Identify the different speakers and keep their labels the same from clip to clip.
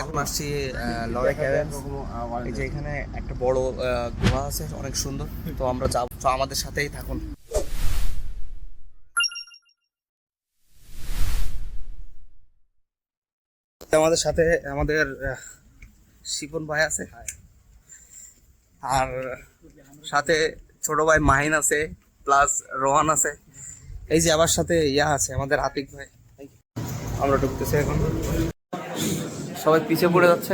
Speaker 1: এখন আসছি লরে ক্যাভেন্স এই যে এখানে একটা বড় গুহা আছে অনেক সুন্দর। তো আমরা যাব তো আমাদের সাথেই থাকুন। আমাদের সাথে আমাদের শিপন ভাই আছে। আর সাথে ছোট ভাই মাহিন আছে প্লাস রোহান আছে। এই যে আবার সাথে ইয়া আছে আমাদের আতিক ভাই। আমরা ঢুকতেছি এখন। সবাই পিছিয়ে পড়ে যাচ্ছে।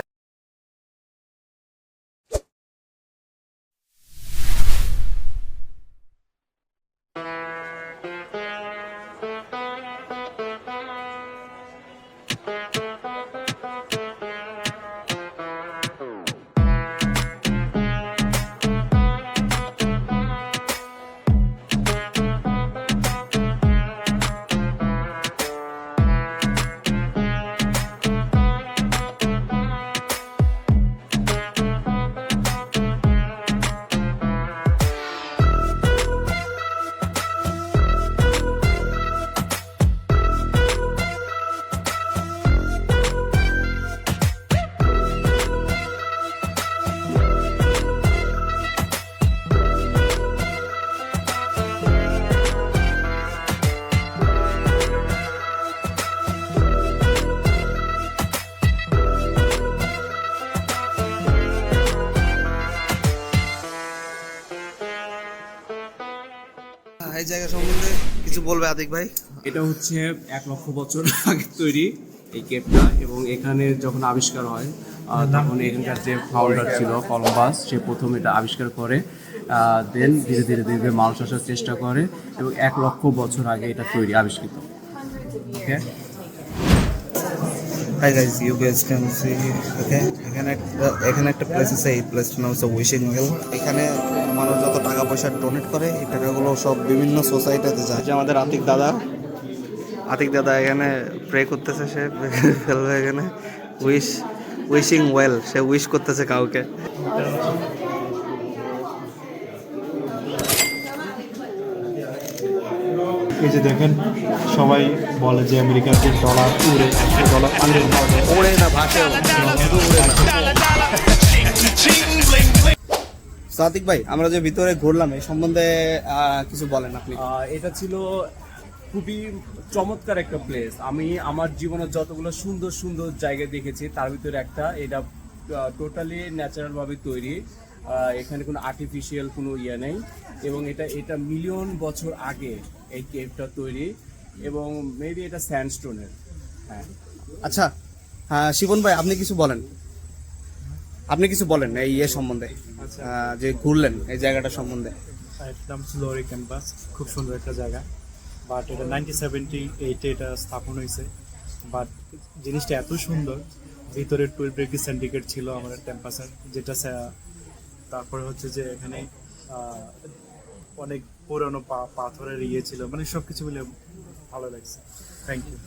Speaker 1: এই জায়গা সম্বন্ধে কিছু বলবে আতিক ভাই?
Speaker 2: এটা হচ্ছে এক লক্ষ বছর আগে তৈরি এই কেপটা এবং এখানে যখন আবিষ্কার হয় তখন এখানকার যে ফাউন্ডার ছিল কলম্বাস সে প্রথম এটা আবিষ্কার করে দেন ধীরে ধীরে ধীরে ধীরে মানুষ আসার চেষ্টা করে এবং এক লক্ষ বছর আগে এটা তৈরি আবিষ্কৃত। Okay
Speaker 1: hi guys you guys can see okay এখানে একটা এখানে একটা প্লেস আছে, এই প্লেসটার নাম হচ্ছে উইশিং ওয়েল এখানে মানুষ যত টাকা পয়সা ডোনেট করে, এই টাকাগুলো সব বিভিন্ন সোসাইটিতে যায়। যে আমাদের আতিক দাদা আতিক দাদা এখানে প্রে করতেছে, সে ফেলবে এখানে। উইশ উইশিং ওয়েল সে উইশ করতেছে কাউকে।
Speaker 3: এই যে দেখেন সবাই বলে যে আমেরিকার যে ডলার উড়ে একশো ডলার উড়ে
Speaker 1: ওড়ে না ভাসে সাতিক ভাই আমরা যে ভিতরে ঘুরলাম এই সম্বন্ধে কিছু বলেন আপনি।
Speaker 2: এটা ছিল খুবই চমৎকার একটা প্লেস আমি আমার জীবনের যতগুলো সুন্দর সুন্দর জায়গা দেখেছি তার ভিতরে একটা এটা টোটালি ন্যাচারাল ভাবে তৈরি। এখানে কোনো আর্টিফিশিয়াল কোনো ইয়ে নেই। এবং এটা এটা মিলিয়ন বছর আগে এই কেভটা তৈরি এবং মেবি এটা স্যান্ডস্টোনের হ্যাঁ।
Speaker 1: আচ্ছা হ্যাঁ শিবন ভাই আপনি কিছু বলেন। আপনি কিছু বলেন এই ইয়ে সম্বন্ধে আহ, যে ঘুরলেন এই জায়গাটা সম্বন্ধে।
Speaker 3: নাম ছিল ক্যাম্পাস খুব সুন্দর একটা জায়গা। বাট এটা নাইনটিন সেভেন্টি এইটে এটা স্থাপন হয়েছে। বাট জিনিসটা এত সুন্দর ভিতরে টুয়েলভ ডিগ্রি সেন্টিগ্রেড ছিল আমাদের ক্যাম্পাসের যেটা তারপরে হচ্ছে যে এখানে অনেক পুরানো পাথরের ইয়ে ছিল মানে সবকিছু মিলে ভালো লাগছে। থ্যাংক ইউ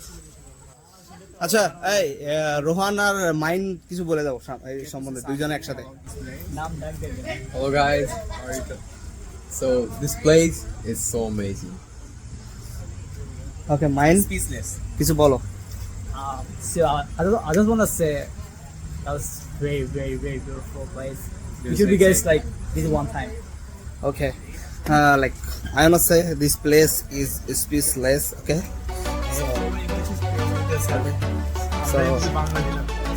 Speaker 1: আচ্ছা এই রোহান আর মাইন কিছু বলে দাও সম্বন্ধে দুইজনে একসাথে।
Speaker 4: নাম guys place is so amazing
Speaker 1: okay mine
Speaker 5: speechless
Speaker 1: কিছু বলো।
Speaker 5: আ so I just like one time okay
Speaker 1: okay like I wanna say this place is speechless okay So,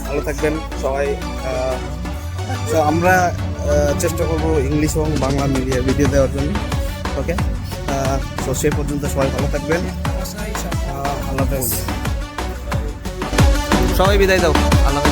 Speaker 1: ভালো থাকবেন সবাই তো আমরা আহ, চেষ্টা করব ইংলিশ এবং বাংলা মিলিয়ে ভিডিও দেওয়ার জন্য ওকে তো সেই পর্যন্ত সবাই ভালো থাকবেন। আল্লাহ সবাই বিদায় দাও। আল্লাহ।